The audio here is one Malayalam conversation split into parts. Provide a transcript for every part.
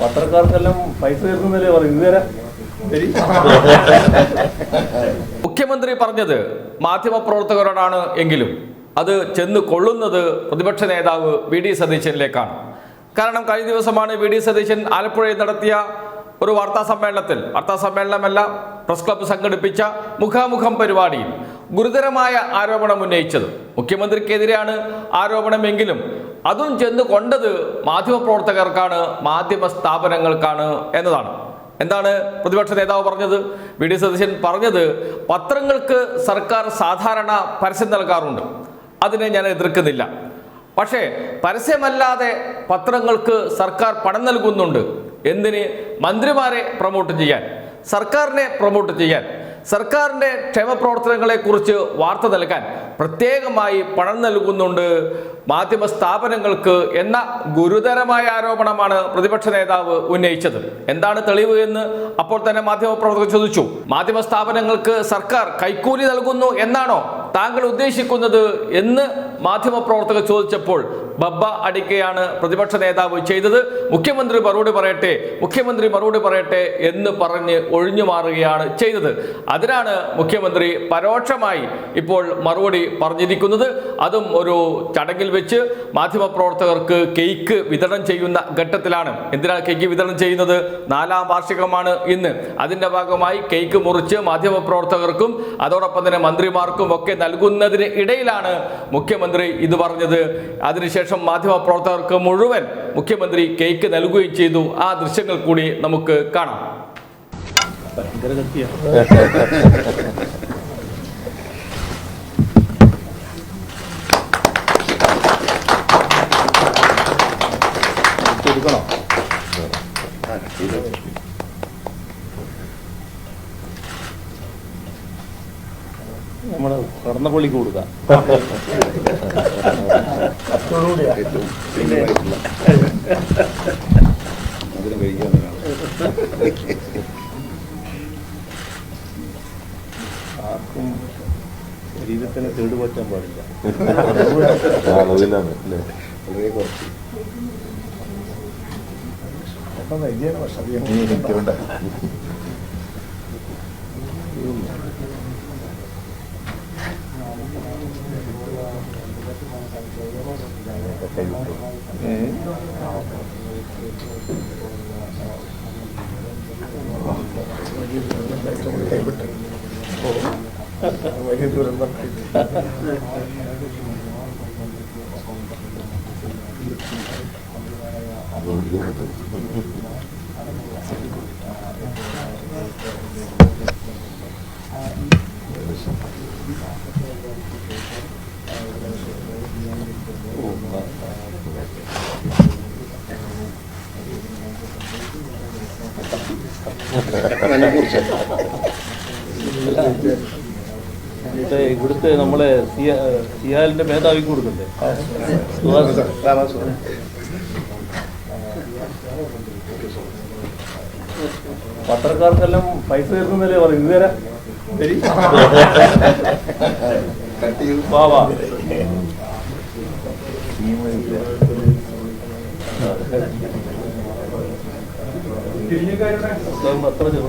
പത്രക്കാർക്കെല്ലാം പൈസ തീർക്കുന്നല്ലേ പറയും ഇതുവരെ മുഖ്യമന്ത്രി പറഞ്ഞത് മാധ്യമപ്രവർത്തകരോടാണ് എങ്കിലും അത് ചെന്ന് കൊള്ളുന്നത് പ്രതിപക്ഷ നേതാവ് വി ഡി സതീശനിലേക്കാണ്. കാരണം കഴിഞ്ഞ ദിവസമാണ് വി ഡി സതീശൻ ആലപ്പുഴയിൽ നടത്തിയ ഒരു വാർത്താ സമ്മേളനത്തിൽ വാർത്താ സമ്മേളനമല്ല പ്രസ് ക്ലബ്ബ് സംഘടിപ്പിച്ച മുഖാമുഖം പരിപാടിയിൽ ഗുരുതരമായ ആരോപണം ഉന്നയിച്ചത്. മുഖ്യമന്ത്രിക്കെതിരെയാണ് ആരോപണമെങ്കിലും അതും ചെന്ന് കൊണ്ടത് മാധ്യമപ്രവർത്തകർക്കാണ് മാധ്യമ സ്ഥാപനങ്ങൾക്കാണ് എന്നതാണ്. എന്താണ് പ്രതിപക്ഷ നേതാവ് പറഞ്ഞത്? വി ഡി സതീശൻ പറഞ്ഞത് പത്രങ്ങൾക്ക് സർക്കാർ സാധാരണ പരസ്യം നൽകാറുണ്ട്. അതിനെ ഞാൻ എതിർക്കുന്നില്ല. പക്ഷേ പരസ്യമല്ലാതെ പത്രങ്ങൾക്ക് സർക്കാർ പണം നൽകുന്നുണ്ട്. എന്തിന്? മന്ത്രിമാരെ പ്രൊമോട്ട് ചെയ്യാൻ. സർക്കാരിനെ പ്രൊമോട്ട് ചെയ്യാൻ. സർക്കാരിന്റെ ക്ഷേമപ്രവർത്തനങ്ങളെക്കുറിച്ച് വാർത്ത നൽകാൻ പ്രത്യേകമായി പണം നൽകുന്നുണ്ട് മാധ്യമ സ്ഥാപനങ്ങൾക്ക് എന്ന ഗുരുതരമായ ആരോപണമാണ് പ്രതിപക്ഷ നേതാവ് ഉന്നയിച്ചത്. എന്താണ് തെളിവ് എന്ന് അപ്പോൾ തന്നെ മാധ്യമപ്രവർത്തകർ ചോദിച്ചു. മാധ്യമ സ്ഥാപനങ്ങൾക്ക് സർക്കാർ കൈക്കൂലി നൽകുന്നു എന്നാണോ താങ്കൾ ഉദ്ദേശിക്കുന്നത് എന്ന് മാധ്യമപ്രവർത്തകർ ചോദിച്ചപ്പോൾ ബബ്ബ അടിക്കുകയാണ് പ്രതിപക്ഷ നേതാവ് ചെയ്തത്. മുഖ്യമന്ത്രി മറുപടി പറയട്ടെ മുഖ്യമന്ത്രി മറുപടി പറയട്ടെ എന്ന് പറഞ്ഞ് ഒഴിഞ്ഞു മാറുകയാണ് ചെയ്തത്. അതിനാണ് മുഖ്യമന്ത്രി പരോക്ഷമായി ഇപ്പോൾ മറുപടി പറഞ്ഞിരിക്കുന്നത്. അതും ഒരു ചടങ്ങിൽ വെച്ച് മാധ്യമപ്രവർത്തകർക്ക് കേക്ക് വിതരണം ചെയ്യുന്ന ഘട്ടത്തിലാണ്. എന്തിനാണ് കേക്ക് വിതരണം ചെയ്യുന്നത്? നാലാം വാർഷികമാണ് ഇന്ന്. അതിന്റെ ഭാഗമായി കേക്ക് മുറിച്ച് മാധ്യമപ്രവർത്തകർക്കും അതോടൊപ്പം തന്നെ മന്ത്രിമാർക്കും ഒക്കെ നൽകുന്നതിന് ഇടയിലാണ് മുഖ്യമന്ത്രി ഇത് പറഞ്ഞത്. അതിനുശേഷം മാധ്യമപ്രവർത്തകർക്ക് മുഴുവൻ മുഖ്യമന്ത്രി കേക്ക് നൽകുകയും ചെയ്തു. ആ ദൃശ്യങ്ങൾ കൂടി നമുക്ക് കാണാം. ഭയങ്കര കത്തിയാണ് നമ്മൾ കടന്ന പള്ളിക്ക് കൊടുക്കാം. ആർക്കും ശരീരത്തിന് കേടുപറ്റാൻ പാടില്ല. いうと、えー ഇവിടുത്തെ നമ്മളെ സിയ- സിയാലിന്റെ മേധാവിക്ക് കൊടുക്കണ്ടേ? പത്രക്കാർക്കെല്ലാം പൈസ തീർക്കുന്നല്ലേ പറയും ശരി വാ വാ. പുസ്തകം അത്ര യു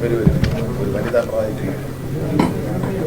വരൂ വരൂ. വനിതാ പ്രായത്തിൽ.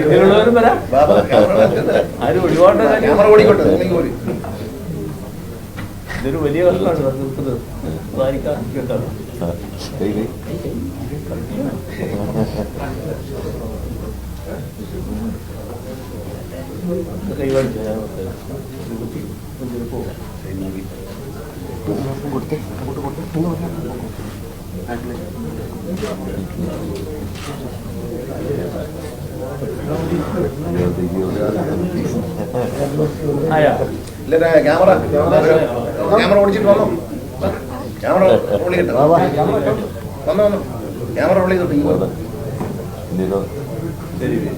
ഇതിലുള്ളവരും വരാം. ആരും പോരി ഇതൊരു വലിയ കഷ്ടമാണ് വാരിക്കാൻ കേട്ടാണ് കൈകാണിച്ചു? ഞാൻ മുന്നിൽ അങ്ങോട്ട് ഇല്ല ക്യാമറ. ക്യാമറ ഓടിച്ചിട്ട് വന്നോ. ക്യാമറ ചെയ്യട്ടെ. വന്നോ വന്നോ. ക്യാമറ വന്നോ. ശരി കൈ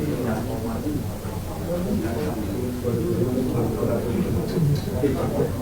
കാണിക്കാം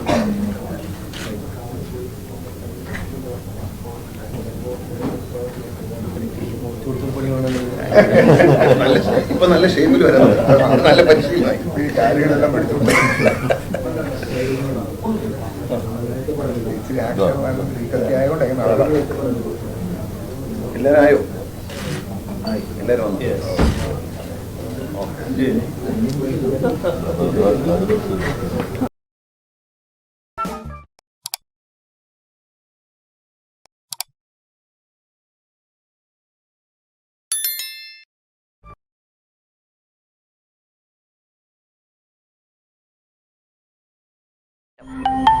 നല്ല ഇപ്പൊ നല്ല ഷേപ്പിൽ വരാൻ നല്ല പരിശീലനമായി ഈ കാര്യങ്ങളെല്ലാം പഠിച്ചിട്ടുണ്ട് എല്ലാരും ആയോ? എല്ലാവരും വന്നു? Yes. you